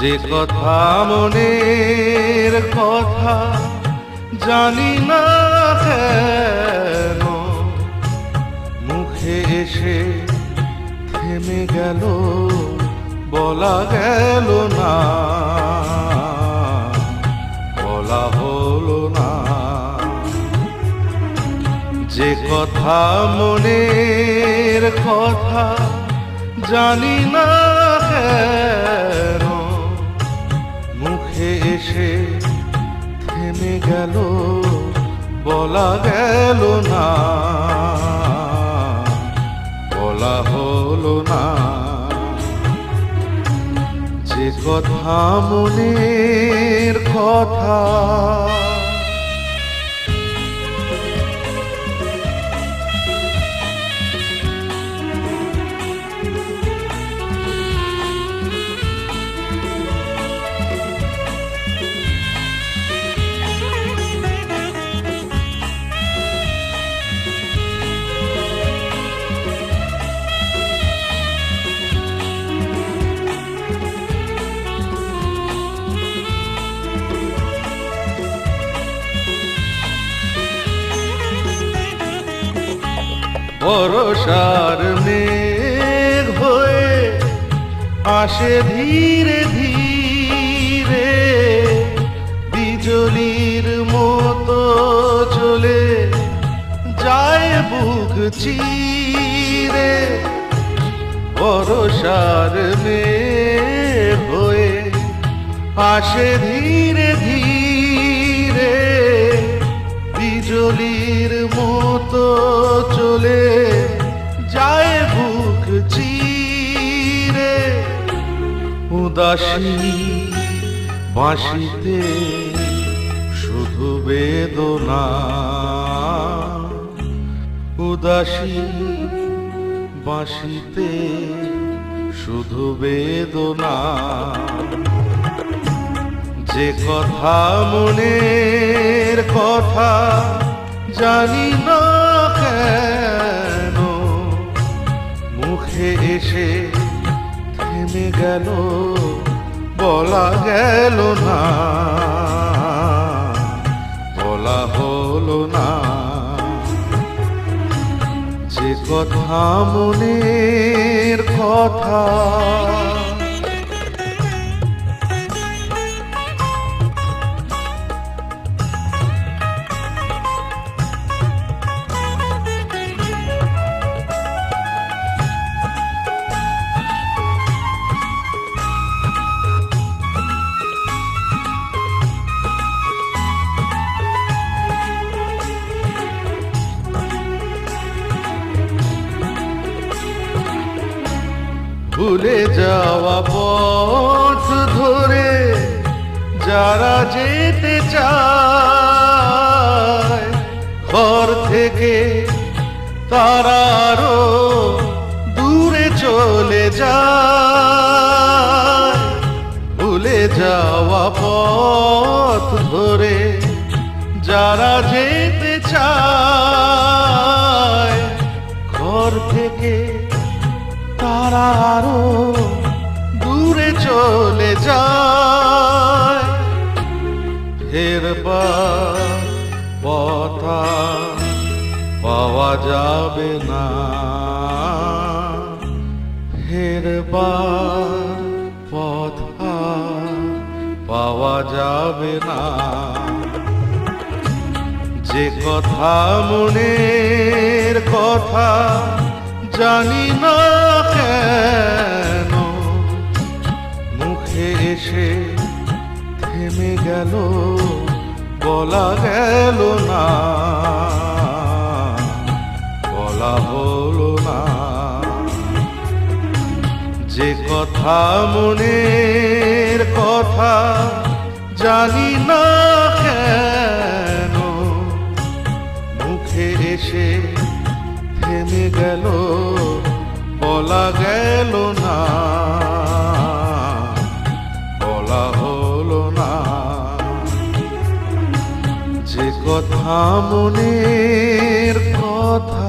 যে কথা, মনের কথা জানি না কেন। মুখে এসে থেমে গেল, বলা গেল না। বলা হলো না। যে কথা, মনের কথা জানি না কেন। মুখে এসে থেমে গেল বলা গেল না। বলা হলো না। যে কথা মনের কথা বরসার মেঘ হয়ে আসে ধীরে ধীরে, বিজলির মতো চলে যায় বুক চিরে। বরসার মেঘ হয়ে আসে ধীরে ধীরে বিজলির মতো চলে যায় বুক চিরে। উদাসী বাঁশিতে শুধু বেদনা। উদাসী বাঁশিতে শুধু বেদনা। যে কথা মনের কথা জানি না কেন, মুখে এসে থেমে গেল, বলা গেল না। বলা হলো না। যে কথা মনের কথা ভুলে যাওয়া পথ ধরে যারা যেতে চায়, ঘর থেকে তারা আরও দূরে চলে যায়। ভুলে যাওয়া পথ ধরে যারা যেতে চায়, ঘর থেকে তারা আরও দূরে চলে যায়। ফেরবার পথা পাওয়া যাবে না। ফেরবার পথা পাওয়া যাবে না। যে কথা মনের কথা জানি না। কেন মুখে এসে থেমে গেল, বলা গেল না। বলা হলো না। যে কথা মনের কথা জানি না কেন, মুখে এসে থেমে গেল বলা গেল না বলা হলো না। যে কথা মনের কথা